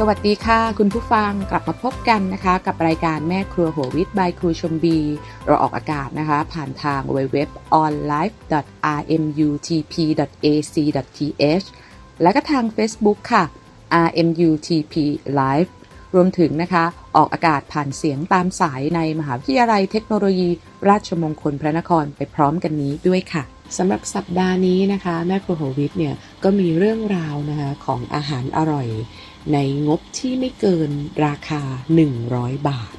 สวัสดีค่ะ คุณผู้ฟังกลับมาพบกันนะคะ กับรายการแม่ครัวหัววิทย์ by ครูชมบี เราออกอากาศนะคะ ผ่านทาง www.onlife.rmutp.ac.th และก็ทาง Facebook ค่ะ RMUTP Live รวมถึงนะคะ ออกอากาศผ่านเสียงตามสายในมหาวิทยาลัยเทคโนโลยี ราชมงคลพระนครไปพร้อมกันนี้ด้วยค่ะสำหรับสัปดาห์นี้นะคะ แม่ครัวหัววิทย์เนี่ยก็มีเรื่องราวนะคะของอาหารอร่อย ในงบที่ไม่เกินราคา 100 บาท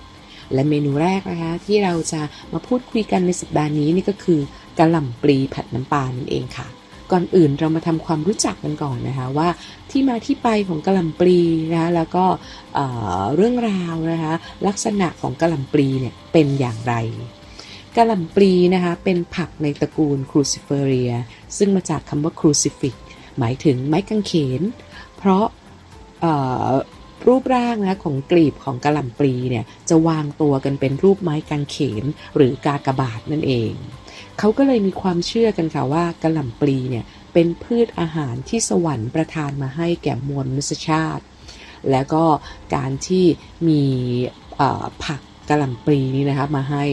และเมนูแรกนะคะที่เราจะมาพูดคุยกันในสัปดาห์นี้นี่ก็คือกะหล่ำปลีผัดน้ำปลานั่นเองค่ะ ก่อนอื่นเรามาทำความรู้จักกันก่อนนะคะว่าที่มาที่ไปของกะหล่ำปลีนะคะแล้วก็เเรื่องราวนะคะลักษณะของกะหล่ำปลีเนี่ยเป็นอย่างไรกะหล่ำปลีนะคะเป็นผักในตระกูลครูซิเฟเรียซึ่งมาจากคำว่าครูซิฟิกหมายถึงไม้กางเขน เพราะ รูปร่างนะของกลีบของกระหล่ำปลีเนี่ยจะวางตัวกันเป็นรูปไม้กางเขนหรือกากบาทนั่นเอง เขาก็เลยมีความเชื่อกันค่ะว่ากระหล่ำปลีเนี่ยเป็นพืชอาหารที่สวรรค์ประทานมาให้แก่มวลมนุษยชาติ แล้วก็การที่มีผักกระหล่ำปลีนี้นะคะมาให้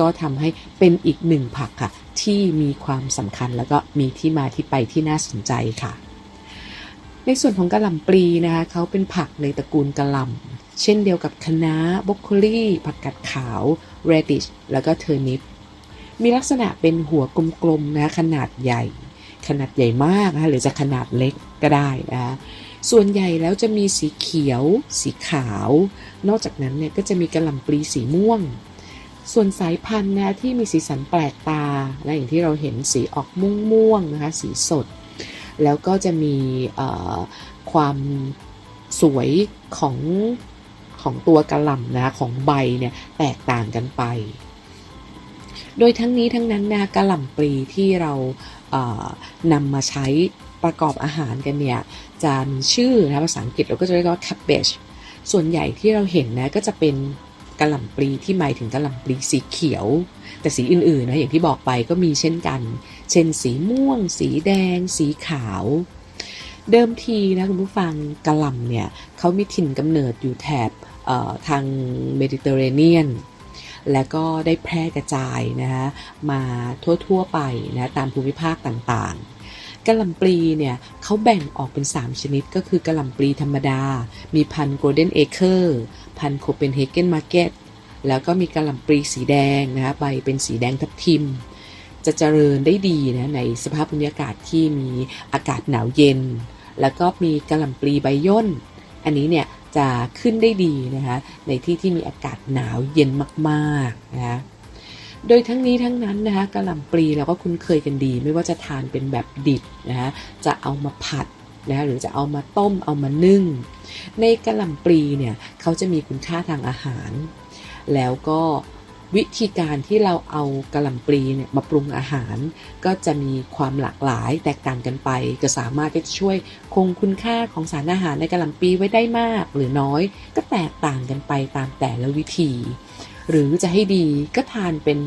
ก็ทำให้เป็นอีกหนึ่งผักค่ะที่มีความสำคัญแล้วก็มีที่มาที่ไปที่น่าสนใจค่ะ ในส่วนของกระหล่ำปลีนะคะเขาเป็นผักในตระกูลกระหล่ำเช่นเดียวกับคะน้าบรอกโคลีผักกาดขาวเรดิชแล้วก็เทอร์นิปมีลักษณะเป็นหัวกลมๆนะขนาดใหญ่ ขนาดใหญ่มากนะหรือจะขนาดเล็กก็ได้นะส่วนใหญ่แล้วจะมีสีเขียว สีขาว นอกจากนั้นเนี่ยก็จะมีกระหล่ำปลีสีม่วง ส่วนสายพันธุ์นะที่มีสีสันแปลกตาและอย่างที่เราเห็นสีออกม่วงๆนะคะ สีสด แล้วก็จะมีความสวยของของตัวกระหล่ำนะของใบเนี่ยแตกต่างกันไป โดยทั้งนี้ทั้งนั้นนะกระหล่ำปลีที่เรานำมาใช้ประกอบอาหารกันเนี่ยจะมีชื่อนะภาษาอังกฤษเราก็จะเรียกว่า cabbage ส่วนใหญ่ที่เราเห็นนะก็จะเป็น กระหล่ำปลีที่หมายถึงกระหล่ำปลีสีเขียว แต่สีอื่นๆนะอย่างที่บอกไปก็มีเช่นกัน เช่น สีม่วง สีแดง สีขาว เดิมทีนะคุณผู้ฟังกระหล่ำเนี่ยเขามีถิ่นกำเนิดอยู่แถบทางเมดิเตอร์เรเนียนและก็ได้แพร่กระจายนะคะมาทั่วๆไปนะตามภูมิภาคต่างๆ กระหล่ำปลีเนี่ยเขาแบ่งออกเป็น 3 ชนิดก็คือกระหล่ำปลีธรรมดา มีพันโกลเด้นเอเคอร์พันโคเปนเฮเกนมาร์เก็ตแล้วก็มีกระหล่ำปลีสีแดงนะคะใบเป็นสีแดงทับทิม จะเจริญได้ดีนะในสภาพบรรยากาศที่มีอากาศหนาวเย็น แล้วก็มีกระหล่ำปลีใบย่น อันนี้เนี่ยจะขึ้นได้ดีนะคะในที่ที่มีอากาศหนาวเย็นมากๆนะคะ โดยทั้งนี้ทั้งนั้นนะคะกระหล่ำปลีเราก็คุ้นเคยกันดี ไม่ว่าจะทานเป็นแบบดิบนะคะจะเอามาผัดนะหรือจะเอามาต้มเอามานึ่ง ในกระหล่ำปลีเนี่ยเขาจะมีคุณค่าทางอาหาร แล้วก็วิธีการที่เราเอากระหล่ำปลีเนี่ยมาปรุงอาหาร ก็จะมีความหลากหลายแตกต่างกันไปก็สามารถที่จะช่วยคงคุณค่าของสารอาหารในกระหล่ำปลีไว้ได้มากหรือน้อย ก็แตกต่างกันไปตามแต่ละวิธี หรือจะให้ดีก็ทานเป็น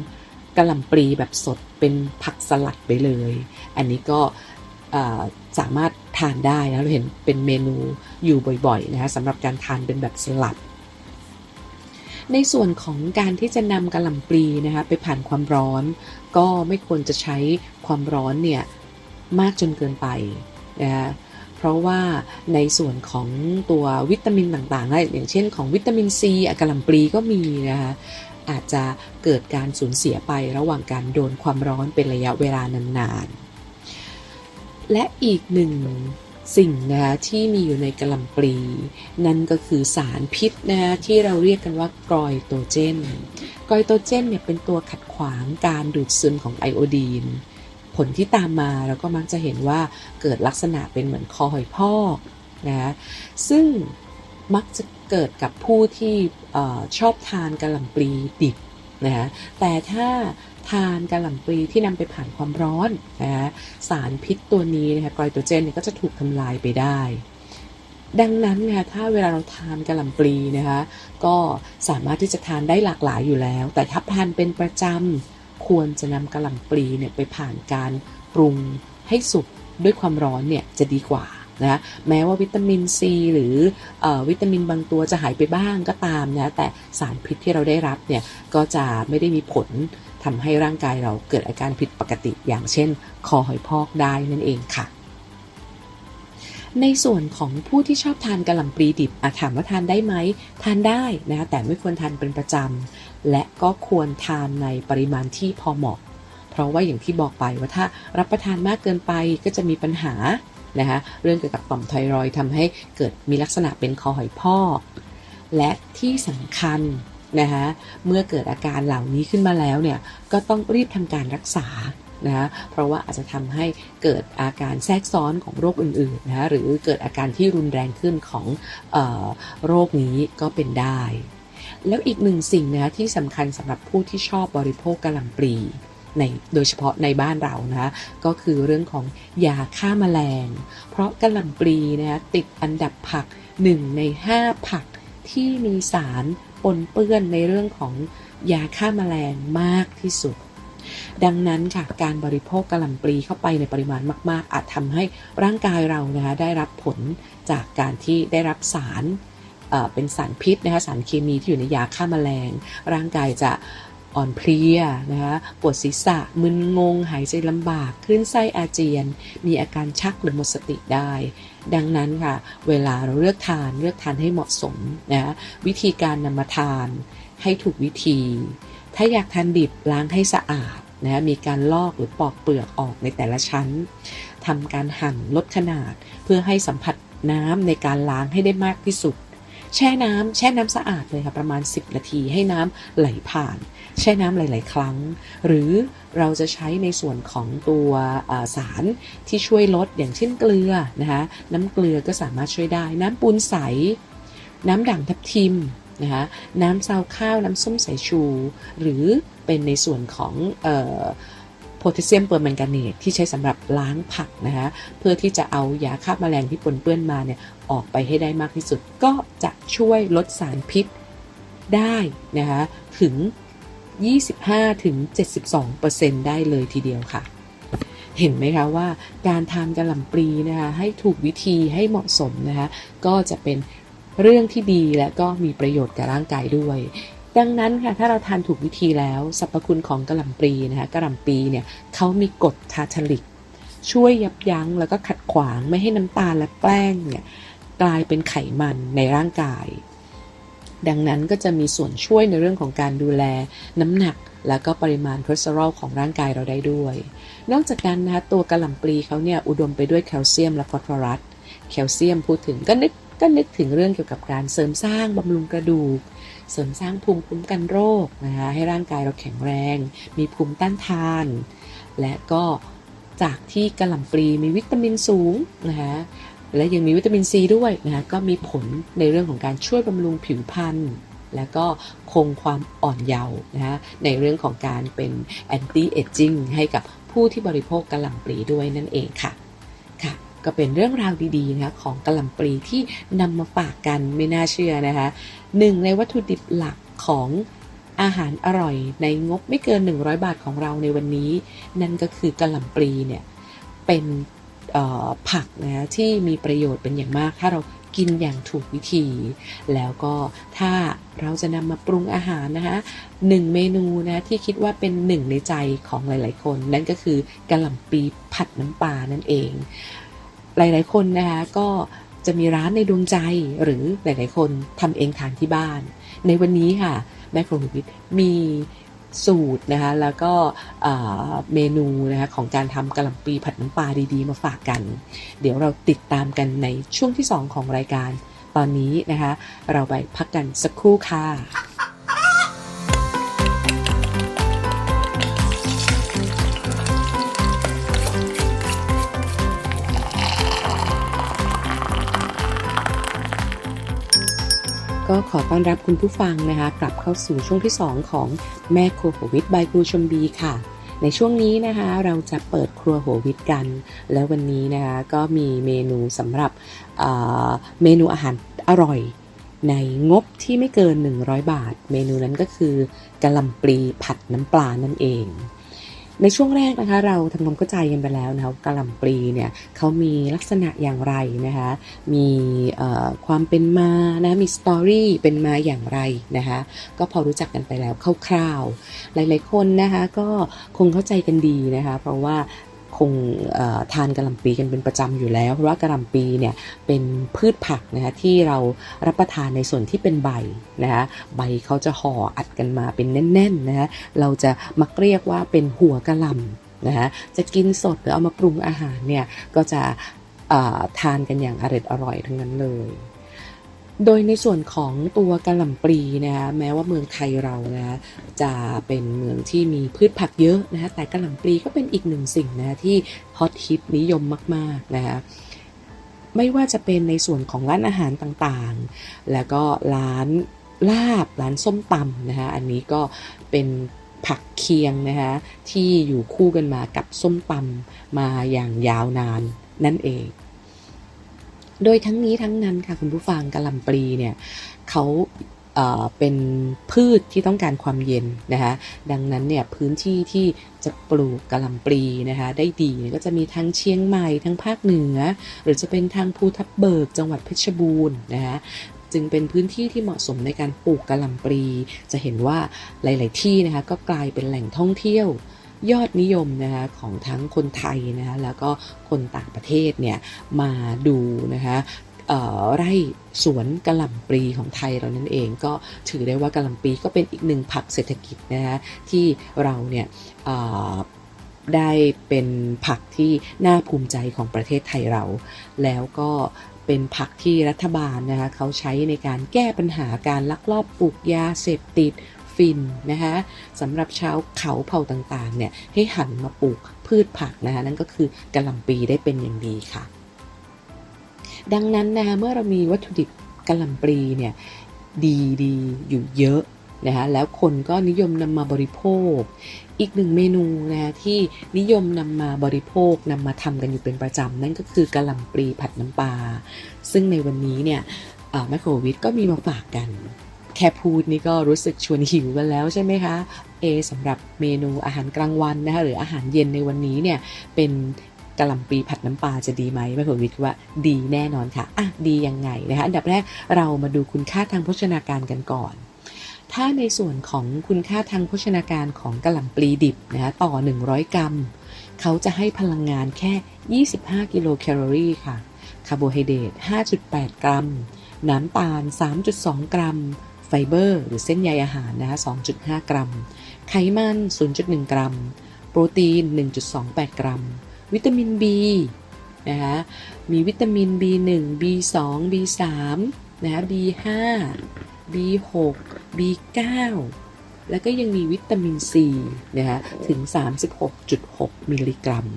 กระหล่ำปลีแบบสดเป็นผักสลัดไปเลย อันนี้ก็สามารถทานได้นะเราเห็นเป็นเมนูอยู่บ่อยๆนะคะสำหรับการทานเป็นแบบสลัด ในส่วนของการที่จะนำกระหล่ำปลีนะคะไปผ่านความร้อน ก็ไม่ควรจะใช้ความร้อนเนี่ยมากจนเกินไปนะคะ เพราะว่าในส่วนของตัววิตามินต่างๆ อย่างเช่นของวิตามินซีกระล่ำปลีก็มีนะคะอาจจะเกิดการสูญเสียไประหว่างการโดนความร้อนเป็นระยะเวลานานๆ และอีกหนึ่งสิ่งนะคะที่มีอยู่ในกระลำปลี นั่นก็คือสารพิษนะที่เราเรียกกันว่ากรอยโตเจนกรอยโตเจนเนี่ยเป็นตัวขัดขวางการดูดซึมของไอโอดีน ลที่ตามมาเราก็มักจะเห็นว่าเกิดลักษณะเป็นเหมือนคอหอยพอกนะซึ่งมักจะเกิดกับผู้ที่ชอบทานกระลำปลีดิบนะแต่ถ้าทานกระหล่ำปลีที่นำไปผ่านความร้อนนะสารพิษตัวนี้นะคะไกลโตเจนเนี่ยก็จะถูกทำลายไปได้ ดังนั้นนะคะถ้าเวลาเราทานกระหล่ำปลีนะคะก็สามารถที่จะทานได้หลากหลายอยู่แล้ว แต่ถ้าทานเป็นประจำ ควรจะนำกระหล่ำปลีเนี่ยไปผ่านการปรุงให้สุกด้วยความร้อนเนี่ยจะดีกว่านะแม้ว่าวิตามินซีหรืออวิตามินบางตัวจะหายไปบ้างก็ตามนะแต่สารพิษที่เราได้รับเนี่ยก็จะไม่ได้มีผลทำให้ร่างกายเราเกิดอาการผิดปกติอย่างเช่น คอหอยพอกได้นั่นเองค่ะ ในส่วนของผู้ที่ชอบทานกระหล่ำปลีดิบอาถามว่าทานได้ไหมทานได้นะแต่ไม่ควรทานเป็นประจำ และก็ควรทานในปริมาณที่พอเหมาะ เพราะว่าอย่างที่บอกไปว่าถ้ารับประทานมากเกินไปก็จะมีปัญหานะคะเรื่องเกี่ยวกับต่อมไทรอยด์ทำให้เกิดมีลักษณะเป็นคอหอยพอกและที่สำคัญนะคะเมื่อเกิดอาการเหล่านี้ขึ้นมาแล้วเนี่ยก็ต้องรีบทำการรักษานะะเพราะว่าอาจจะทำให้เกิดอาการแทรกซ้อนของโรคอื่นๆนะะหรือเกิดอาการที่รุนแรงขึ้นของออโรคนี้ก็เป็นได้ แล้วอีกหนึ่งสิ่งนะที่สำคัญสำหรับผู้ที่ชอบบริโภคกะหล่ำปลีในโดยเฉพาะในบ้านเรานะก็คือเรื่องของยาฆ่าแมลง เพราะกะหล่ำปลีนะติดอันดับผัก 1 ใน 5 ผักที่มีสารปนเปื้อนในเรื่องของยาฆ่าแมลงมากที่สุด ดังนั้นค่ะการบริโภคกะหล่ำปลีเข้าไปในปริมาณมาก ๆ อาจทำให้ร่างกายเรานะคะได้รับผลจากการที่ได้รับสาร เป็นสารพิษนะคะสารเคมีที่อยู่ในยาฆ่าแมลง ร่างกายจะอ่อนเพลียนะคะปวดศีรษะมึนงง หายใจลำบากคลื่นไส้อาเจียน มีอาการชักหรือหมดสติได้ ดังนั้นค่ะ เวลาเราเลือกทานเลือกทานให้เหมาะสมนะวิธีการนำมาทานให้ถูกวิธี ถ้าอยากทานดิบล้างให้สะอาดนะมีการลอกหรือปอกเปลือกออกในแต่ละชั้นทำการหั่นลดขนาดเพื่อให้สัมผัสน้ำในการล้างให้ได้มากที่สุด แช่น้ำแช่น้ำสะอาดเลยค่ะประมาณ 10 นาทีให้น้ำไหลผ่าน แช่น้ำหลาย ๆ ครั้ง หรือเราจะใช้ในส่วนของตัวสารที่ช่วยลดอย่างเช่นเกลือนะคะน้ำเกลือก็สามารถช่วยได้ น้ำปูนใส น้ำด่างทับทิมนะคะน้ำซาวข้าวน้ำส้มสายชู หรือเป็นในส่วนของ โพแทสเซียมเปอร์แมงกาเนตที่ใช้สำหรับล้างผักนะคะเพื่อที่จะเอายาฆ่าแมลงที่ปนเปื้อนมาเนี่ยออกไปให้ได้มากที่สุด ก็จะช่วยลดสารพิษได้นะคะถึง 25ถึง72%ได้เลยทีเดียวค่ะเห็นไหมคะว่าการทานกระหล่ำปลีนะคะให้ถูกวิธีให้เหมาะสมนะคะก็จะเป็นเรื่องที่ดีและก็มีประโยชน์กับร่างกายด้วย ดังนั้นค่ะถ้าเราทานถูกวิธีแล้วสรรพคุณของกระหล่ำปลีนะคะกระหล่ำปลีเนี่ยเขามีกรดทาทาลิก ช่วยยับยั้งแล้วก็ขัดขวางไม่ให้น้ำตาลและแป้งเนี่ยกลายเป็นไขมันในร่างกาย ดังนั้นก็จะมีส่วนช่วยในเรื่องของการดูแลน้ำหนักแล้วก็ปริมาณคอเลสเตอรอลของร่างกายเราได้ด้วย นอกจากนั้นนะคะตัวกระหล่ำปลีเขาเนี่ยอุดมไปด้วยแคลเซียมและฟอสฟอรัส แคลเซียมพูดถึงก็นึก ก็นึกถึงเรื่องเกี่ยวกับการเสริมสร้างบำรุงกระดูก เสริมสร้างภูมิคุ้มกันโรคนะคะให้ร่างกายเราแข็งแรง มีภูมิต้านทาน และก็จากที่กระหล่ำปลีมีวิตามินสูงนะคะและยังมีวิตามินซีด้วยนะคะก็มีผลในเรื่องของการช่วยบำรุงผิวพรรณและก็คงความอ่อนเยาว์นะคะในเรื่องของการเป็นแอนตี้เอจจิ้งให้กับผู้ที่บริโภคกระหล่ำปลีด้วยนั่นเองค่ะค่ะ ก็เป็นเรื่องราวดีๆนะคะของกะหล่ำปลีที่นำมาฝากกันไม่น่าเชื่อนะคะหนึ่งในวัตถุดิบหลักของอาหารอร่อยในงบไม่เกิน 100 บาทของเราในวันนี้ นั่นก็คือกะหล่ำปลีเนี่ยเป็นผักนะที่มีประโยชน์เป็นอย่างมาก ถ้าเรากินอย่างถูกวิธี แล้วก็ถ้าเราจะนำมาปรุงอาหารนะคะหนึ่งเมนูนะที่คิดว่าเป็นหนึ่งในใจของหลาย ๆ คน นั่นก็คือกะหล่ำปลีผัดน้ำปลานั่นเอง หลาย ๆ คนนะคะก็จะมีร้านในดวงใจหรือหลาย ๆ คนทำเองทานที่บ้าน ในวันนี้ค่ะแม่ครัวหนูวิทย์มีสูตรนะคะแล้วก็เมนูนะคะของการทำกะหล่ำปลีผัดน้ำปลาดี ๆ มาฝากกัน เดี๋ยวเราติดตามกันในช่วงที่ 2 ของรายการ ตอนนี้นะคะเราไปพักกันสักครู่ค่ะ ก็ขอต้อนรับคุณผู้ฟังนะคะ กลับเข้าสู่ช่วงที่ 2 ของแม่ครัวหัววิทย์บายครูชมบีค่ะ ในช่วงนี้นะคะเราจะเปิดครัวหัววิทย์กัน แล้ววันนี้นะคะก็มีเมนูสำหรับเเมนูอาหารอร่อย ในงบที่ไม่เกิน 100 บาท เมนูนั้นก็คือกะหล่ำปลีผัดน้ำปลานั่นเอง ในช่วงแรกนะคะเราทำความเข้าใจกันไปแล้วนะคะกะหล่ำปลีเนี่ยเขามีลักษณะอย่างไรนะคะมีความเป็นมานะมีสตอรี่เป็นมาอย่างไรนะคะก็พอรู้จักกันไปแล้วคร่าวๆหลายๆคนนะคะก็คงเข้าใจกันดีนะคะเพราะว่า คงทานกะหล่ำปีกันเป็นประจำอยู่แล้ว เพราะว่ากะหล่ำปีเนี่ยเป็นพืชผักนะคะที่เรารับประทานในส่วนที่เป็นใบนะคะใบเขาจะห่ออัดกันมาเป็นแน่นๆนะคะเราจะมักเรียกว่าเป็นหัวกะหล่ำนะคะจะกินสดหรือเอามาปรุงอาหารเนี่ยก็จะทานกันอย่างอร่อยอร่อยทั้งนั้นเลย โดยในส่วนของตัวกะหล่ำปลีนะคะแม้ว่าเมืองไทยเรานะจะเป็นเมืองที่มีพืชผักเยอะนะคะแต่กะหล่ำปลีก็เป็นอีกหนึ่งสิ่งนะที่ฮอตฮิตนิยมมากๆนะคะไม่ว่าจะเป็นในส่วนของร้านอาหารต่างๆ แล้วก็ร้านลาบร้านส้มตำนะคะอันนี้ก็เป็นผักเคียงนะคะที่อยู่คู่กันมากับส้มตำมาอย่างยาวนานนั่นเอง โดยทั้งนี้ทั้งนั้นค่ะคุณผู้ฟังกะหล่ำปลีเนี่ยเขาเป็นพืชที่ต้องการความเย็นนะคะดังนั้นเนี่ยพื้นที่ที่จะปลูกกะหล่ำปลีนะคะได้ดีก็จะมีทั้งเชียงใหม่ทั้งภาคเหนือ หรือจะเป็นทางภูทับเบิกจังหวัดเพชรบูรณ์นะคะจึงเป็นพื้นที่ที่เหมาะสมในการปลูกกะหล่ำปลี จะเห็นว่าหลาย ๆ ที่นะคะก็กลายเป็นแหล่งท่องเที่ยว ยอดนิยมนะคะของทั้งคนไทยนะคะแล้วก็คนต่างประเทศเนี่ยมาดูนะคะไร่สวนกะหล่ำปลีของไทยเรานั่นเอง ก็ถือได้ว่ากะหล่ำปลีก็เป็นอีกหนึ่งผักเศรษฐกิจนะคะที่เราเนี่ยได้เป็นผักที่น่าภูมิใจของประเทศไทยเรา แล้วก็เป็นผักที่รัฐบาลนะคะเขาใช้ในการแก้ปัญหาการลักลอบปลูกยาเสพติด ฟินนะคะสำหรับชาวเขาเผ่าต่างๆเนี่ยให้หันมาปลูกพืชผักนะคะนั่นก็คือกะหล่ำปีได้เป็นอย่างดีค่ะ ดังนั้นนะคะเมื่อเรามีวัตถุดิบกะหล่ำปลีเนี่ยดีดีๆอยู่เยอะนะคะแล้วคนก็นิยมนำมาบริโภค อีกหนึ่งเมนูนะคะที่นิยมนำมาบริโภคนำมาทำกันอยู่เป็นประจำนั่นก็คือกะหล่ำปลีผัดน้ำปลาซึ่งในวันนี้เนี่ยแมคโครวิทก็มีมาฝากกัน แค่พูดนี่ก็รู้สึกชวนหิวกันแล้วใช่ไหมคะเอสำหรับเมนูอาหารกลางวันนะคะหรืออาหารเย็นในวันนี้เนี่ยเป็นกะหล่ำปลีผัดน้ำปลาจะดีไหมแม่ผมวิทย์ว่าดีแน่นอนค่ะอะดียังไงนะคะอันดับแรกเรามาดูคุณค่าทางโภชนาการกันก่อน ถ้าในส่วนของคุณค่าทางโภชนาการของกะหล่ำปลีดิบนะคะต่อ 100 กรัม เขาจะให้พลังงานแค่ 25 กิโลแคลอรี่ค่ะคาร์โบไฮเดรต5.8 กรัม น้ำตาล 3.2 กรัม ไฟเบอร์ หรือเส้นใยอาหารนะคะ2.5 กรัม ไขมัน 0.1 กรัม โปรตีน 1.28 กรัม วิตามิน B นะคะมีวิตามิน B1 B2 B3 นะคะ B5 B6 B9 แล้วก็ยังมีวิตามิน C นะคะถึง 36.6 มิลลิกรัม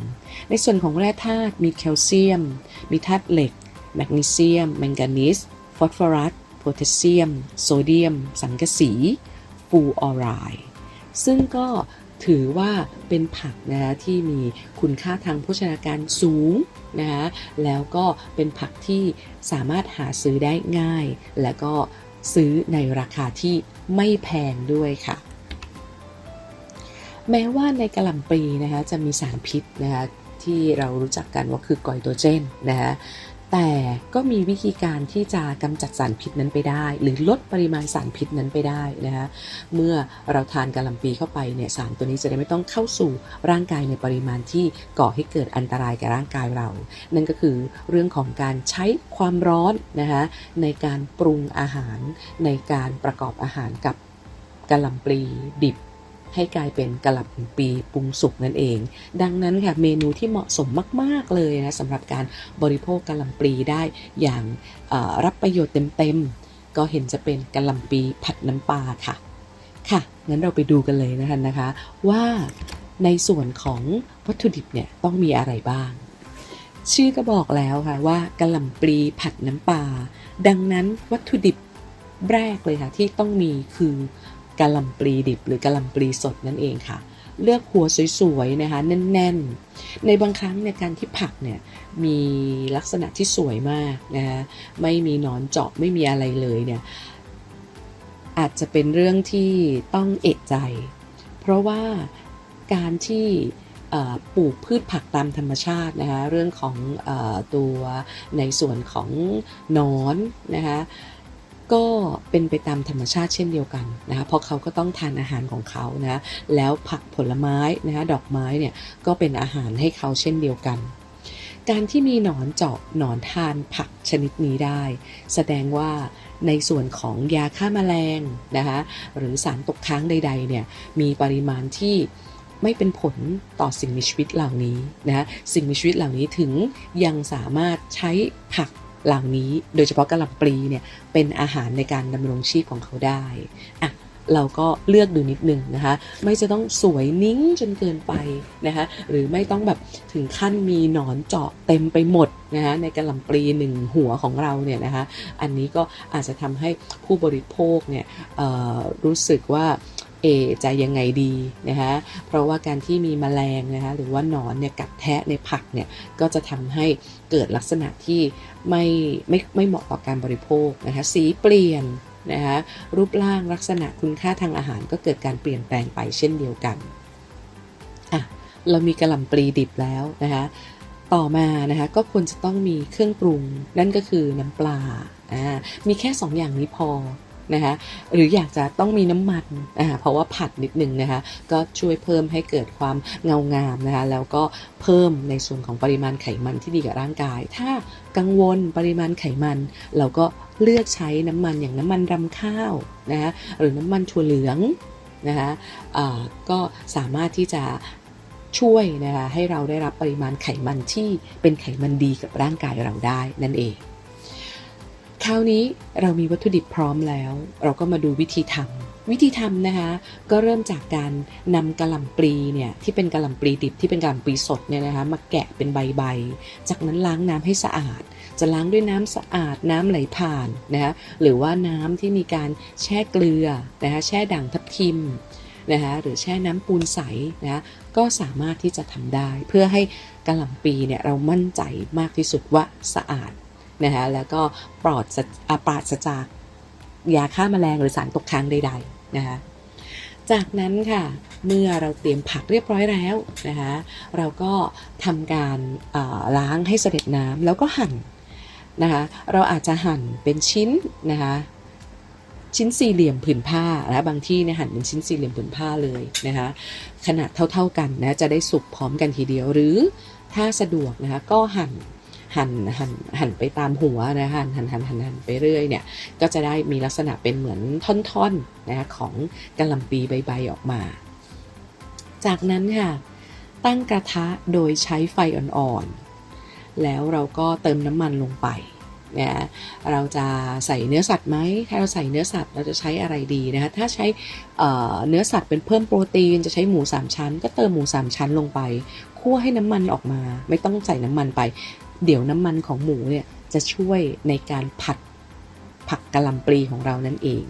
ในส่วนของแร่ธาตุมีแคลเซียม มีธาตุเหล็ก แมกนีเซียม แมงกานีส ฟอสฟอรัส พแทสเซียม โซเดียม สังกะสี ฟูออไรด์ซึ่งก็ถือว่าเป็นผักนะคะที่มีคุณค่าทางโภชนาการสูงนะคะแล้วก็เป็นผักที่สามารถหาซื้อได้ง่าย และก็ซื้อในราคาที่ไม่แพงด้วยค่ะ แม้ว่าในกระหล่ำปลีนะคะจะมีสารพิษนะคะที่เรารู้จักกันว่าคือกอยโตรเจนนะคะ แต่ก็มีวิธีการที่จะกำจัดสารพิษนั้นไปได้ หรือลดปริมาณสารพิษนั้นไปได้นะคะเมื่อเราทานกะหล่ำปลีเข้าไปเนี่ยสารตัวนี้จะได้ไม่ต้องเข้าสู่ร่างกายในปริมาณที่ก่อให้เกิดอันตรายแก่ร่างกายเรา นั่นก็คือเรื่องของการใช้ความร้อนนะคะในการปรุงอาหารในการประกอบอาหารกับกะหล่ำปลีดิบ ให้กลายเป็นกะหล่ำปีปรุงสุกนั่นเอง ดังนั้นค่ะเมนูที่เหมาะสมมาก ๆ เลยนะสำหรับการบริโภคกะหล่ำปลีได้อย่างรับประโยชน์เต็ม ๆ ก็เห็นจะเป็นกะหล่ำปีผัดน้ำปลาค่ะ ค่ะ งั้นเราไปดูกันเลยนะคะนะคะ ว่าในส่วนของวัตถุดิบเนี่ยต้องมีอะไรบ้าง ชื่อก็บอกแล้วค่ะว่ากะหล่ำปลีผัดน้ำปลาดังนั้นวัตถุดิบแรกเลยค่ะที่ต้องมีคือ กะหล่ำปลีดิบหรือกะหล่ำปลีสดนั่นเองค่ะ เลือกหัวสวยๆนะคะแน่นๆ ในบางครั้งในยการที่ผักเนี่ยมีลักษณะที่สวยมากนะคะไม่มีหนอนเจาะไม่มีอะไรเลยเนี่ยอาจจะเป็นเรื่องที่ต้องเอะใจ เพราะว่าการที่ปลูกพืชผักตามธรรมชาตินะคะเรื่องของอตัวในส่วนของนอนนะคะ ก็เป็นไปตามธรรมชาติเช่นเดียวกันนะคะเพราะเขาก็ต้องทานอาหารของเขานะแล้วผักผลไม้นะคะดอกไม้เนี่ยก็เป็นอาหารให้เขาเช่นเดียวกัน การที่มีหนอนเจาะหนอนทานผักชนิดนี้ได้ แสดงว่าในส่วนของยาฆ่าแมลงนะคะหรือสารตกค้างใดๆเนี่ยมีปริมาณที่ไม่เป็นผลต่อสิ่งมีชีวิตเหล่านี้นะสิ่งมีชีวิตเหล่านี้ถึงยังสามารถใช้ผัก เหล่านี้โดยเฉพาะกะหล่ำปลีเนี่ยเป็นอาหารในการดำรงชีพของเขาได้อะเราก็เลือกดูนิดนึงนะคะ ไม่จะต้องสวยนิ้งจนเกินไปนะคะ หรือไม่ต้องแบบถึงขั้นมีหนอนเจาะเต็มไปหมดนะคะในกระหล่ำปลีหนึ่งหัวของเราเนี่ยนะคะ อันนี้ก็อาจจะทำให้ผู้บริโภคเนี่ยรู้สึกว่า เอจะยังไงดีนะคะเพราะว่าการที่มีแมลงนะคะหรือว่าหนอนเนี่ยกัดแทะในผักเนี่ยก็จะทำให้เกิดลักษณะที่ไม่ไม่ไม่เหมาะต่อการบริโภคนะคะสีเปลี่ยนนะคะรูปร่างลักษณะคุณค่าทางอาหารก็เกิดการเปลี่ยนแปลงไปเช่นเดียวกันอะเรามีกระหล่ำปลีดิบแล้วนะคะต่อมานะคะก็ควรจะต้องมีเครื่องปรุง นั่นก็คือน้ำปลาอ่ามีแค่ 2อย่างนี้พอ นะคะหรืออยากจะต้องมีน้ำมันอ่าเพราะว่าผัดนิดนึงนะคะก็ช่วยเพิ่มให้เกิดความเงางามนะคะแล้วก็เพิ่มในส่วนของปริมาณไขมันที่ดีกับร่างกาย ถ้ากังวลปริมาณไขมัน เราก็เลือกใช้น้ำมันอย่างน้ำมันรำข้าวนะคะหรือน้ำมันถั่วเหลืองนะคะอ่าก็สามารถที่จะช่วยนะคะให้เราได้รับปริมาณไขมันที่เป็นไขมันดีกับร่างกายเราได้นั่นเอง คราวนี้เรามีวัตถุดิบพร้อมแล้ว เราก็มาดูวิธีทำวิธีทำนะคะ ก็เริ่มจากการนำกระหล่ำปลีเนี่ยที่เป็นกระหล่ำปลีดิบที่เป็นกระหล่ำปลีสดเนี่ยนะคะมาแกะเป็นใบๆ จากนั้นล้างน้ำให้สะอาด จะล้างด้วยน้ำสะอาดน้ำไหลผ่านนะคะหรือว่าน้ำที่มีการแช่เกลือนะคะแช่ด่างทับทิมนะคะหรือแช่น้ำปูนใสนะะก็สามารถที่จะทำได้ เพื่อให้กระหล่ำปีเนี่ยเรามั่นใจมากที่สุดว่าสะอาด นะคะแล้วก็ปลอดสะอาปราศจากยาฆ่าแมลงหรือสารตกค้างใดๆนะคะจากนั้นค่ะเมื่อเราเตรียมผักเรียบร้อยแล้วนะคะเราก็ทำการล้างให้เสด็จน้ำแล้วก็หั่นนะคะเราอาจจะหั่นเป็นชิ้นนะคะชิ้นสี่เหลี่ยมผืนผ้าและบางที่เนี่ยหั่นเป็นชิ้นสี่เหลี่ยมผืนผ้าเลยนะคะขนาดเท่าๆกันนะจะได้สุกพร้อมกันทีเดียวหรือถ้าสะดวกนะคะก็หั่น หั่นหั่นหั่นไปตามหัวนะหั่นหั่นหั่นหั่นหั่นไปเรื่อยเนี่ยก็จะได้มีลักษณะเป็นเหมือนท่อนๆนะคะของกะหล่ำปีใบๆออกมา จากนั้นค่ะตั้งกระทะโดยใช้ไฟอ่อนๆ แล้วเราก็เติมน้ำมันลงไปนะเราจะใส่เนื้อสัตว์ไหม ถ้าเราใส่เนื้อสัตว์เราจะใช้อะไรดีนะคะ ถ้าใช้เอ่อเนื้อสัตว์เป็นเพิ่มโปรตีน จะใช้หมู 3 ชั้น ก็เติมหมู 3 ชั้นลงไป คั่วให้น้ำมันออกมา ไม่ต้องใส่น้ำมันไป เดี๋ยวน้ำมันของหมูเนี่ยจะช่วยในการผัดผักกะหล่ำปลีของเรานั่นเอง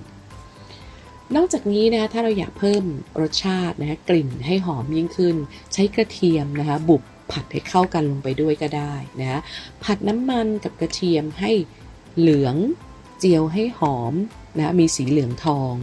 นอกจากนี้นะคะถ้าเราอยากเพิ่มรสชาตินะคะกลิ่นให้หอมยิ่งขึ้น ใช้กระเทียมนะคะบุบผัดให้เข้ากันลงไปด้วยก็ได้นะคะผัดน้ำมันกับกระเทียมให้เหลืองเจียวให้หอมนะะมีสีเหลืองทอง